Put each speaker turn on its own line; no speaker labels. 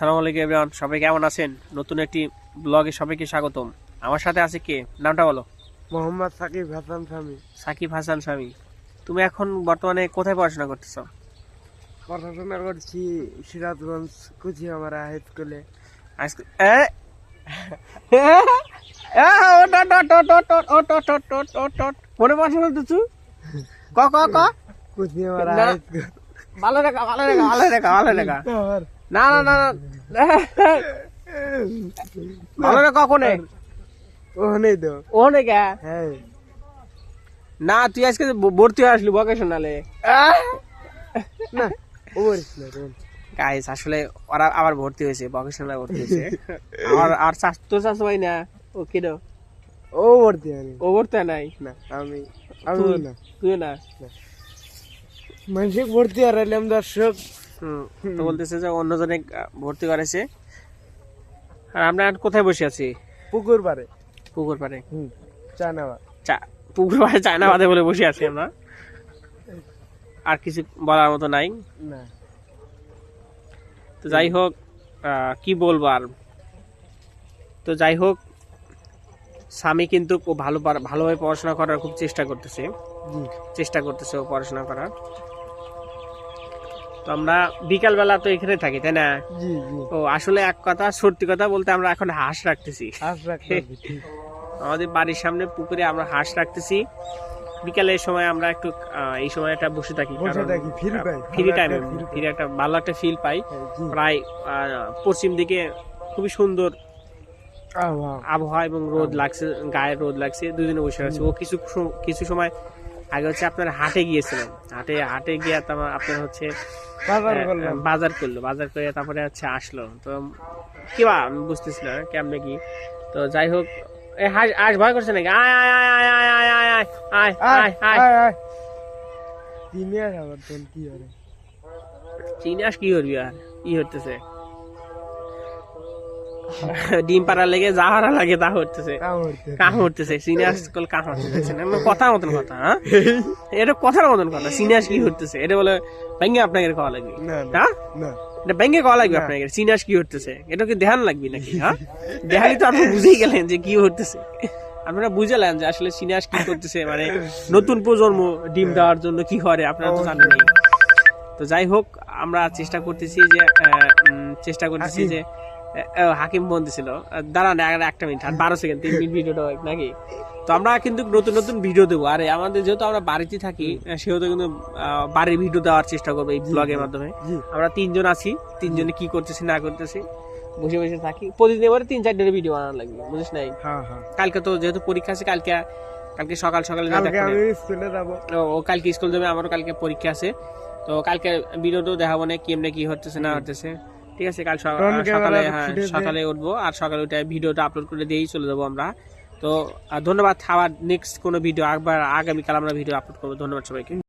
আসসালামু আলাইকুম এভরিওয়ান সবাই কেমন আছেন? নতুন একটি ব্লগে সবাইকে স্বাগতম। আমার সাথে আছে কে? নামটা বলো।
মোহাম্মদ সাকিব হাসান স্বামী।
সাকিব হাসান স্বামী। তুমি এখন বর্তমানে কোথায় পড়াশোনা করতেছ?
পড়াশোনা করছি সিরাজগঞ্জ কুচি আমার হাই স্কুলে
মনে পড়াশো করতেছু ক ক ক?
কুচিয়ামারা
ভালো রেখা ভালো রেখা ভালো রেখা ভালো রেখা। না না না না। ভালো কোনে
ওখানেই তো।
কে?
হ্যাঁ।
না তুই আজকে ভর্তি হয়ে আসলি
না বলিস না
গাইস আসলে ওরা আবার ভর্তি হয়েছে ভকেশনালে ভর্তি হয়েছে। আর আর চাষ ভাই না? ও কি
ও ভর্তি হয়নি।
ও ভর্তি নাই?
না আমি আমি
তুই-
না।
তুই না?
মানসিক ভর্তি হারাইলাম দর্শক।
তো বলতেছে যে অন্যজনে ভর্তি করেছে আর আমরা কোথায় বসে আছি?
পুকুর পারে
পুকুর
হুম চা
পুকুর পাড়ে চায়না বাদে বলে বসে আছি আমরা। আর কিছু বলার মতো নাই। তো যাই হোক কি বলব আর? তো যাই হোক স্বামী কিন্তু ভালো পার- ভালোভাবে পড়াশোনা করার খুব চেষ্টা করতেছে। চেষ্টা করতেছে ও পড়াশোনা করার। তো আমরা বিকালবেলা তো এখানে থাকি তাই না?
জি জি।
ও আসলে এক কথা সত্যি কথা বলতে আমরা এখন হাঁস রাখতেছি।
হাস
আমাদের বাড়ির সামনে পুকুরে আমরা হাঁস রাখতেছি। বিকালের সময় আমরা একটু এই সময়টা বসে থাকি
বসে থাকি,
ফ্রি টাইমে ফ্রি একটা ভালো একটা ফিল পাই।
হ্যাঁ,
প্রায় আহ, পশ্চিম দিকে খুবই সুন্দর
আবহাওয়া।
আবহাওয়া এবং রোদ লাগছে গায়ে রোদ লাগছে দুজনে বসে আছে। ও কিছু কিছু সময় আগে হচ্ছে আপনার হাটে গিয়েছিলেন হাটে হাটে গিয়ে তারপর আপনার হচ্ছে
বাজার
করল বাজার করে তারপরে হচ্ছে আসলো তো কি বা আমি বুঝতেছি না কেমনে কি তো যাই হোক হাঁস ভয় করছে নাকি আয় আয় আয় আয় আয় আয় আয় আয় আয় আয় আয়
আয় আয় আবার তোর কি হবে
চিনি আস কি করবি আর কি হতেছে ডিম পাড়া লেগে যা হারা লাগে তা
হইতে
কাহ উঠতেছে সিনিয়াস কল কাহ না কথা মতন কথা হ্যাঁ? এটা কথার মতন কথা সিনিয়াস কি উঠতেছে এটা বলে ভেঙে আপনাকে খাওয়া লাগবে।
না
হ্যাঁ? এটা খাওয়া লাগবে আপনাকে সিনিয়াস কি উঠতেছে এটা কি ধ্যান লাগবে নাকি হ্যাঁ? দেখালি তো আপনি বুঝেই গেলেন যে কি উঠতেছে আপনারা বুঝালেন যে আসলে সিনিয়াস কি করতেছে মানে নতুন প্রজন্ম ডিম দেওয়ার জন্য কি করে আপনারা তো জানেন তো যাই হোক আমরা চেষ্টা করতেছি যে চেষ্টা করতেছি যে হাকিম ফোন দিছিল। আহ, দাঁড়ান একটা মিনিট আর বারো সেকেন্ড তিন মিনিট ভিডিওটা হোক নাকি? তো আমরা কিন্তু নতুন নতুন ভিডিও দেবো। আর আমাদের যেহেতু আমরা বাড়িতে থাকি সেহেতু কিন্তু বাড়ির ভিডিও দেওয়ার চেষ্টা করব এই ব্লগের মাধ্যমে। আমরা তিনজন আছি তিনজনে কি করতেছি না করতেছি বসে বসে থাকি। প্রতিদিন এবারে তিন চারটে ভিডিও বানানো লাগবে বুঝিস নাই?
হ্যাঁ হ্যাঁ।
কালকে তো যেহেতু পরীক্ষা আছে কালকে কালকে সকাল সকালে
যাব।
ও কালকে স্কুল যাবে আমারও কালকে পরীক্ষা আছে। তো কালকে ভিডিও ভিডিওটাও দেখাবো না কেমনে কি হচ্ছে না হতেছে। ঠিক আছে কাল সকা- সকালে হ্যাঁ সকালে উঠবো আর সকালে উঠে ভিডিওটা আপলোড করে দিয়েই চলে যাব আমরা। তো ধন্যবাদ আবার নেক্সট কোনো ভিডিও আবার আগামীকাল আমরা ভিডিও আপলোড করব। ধন্যবাদ সবাইকে।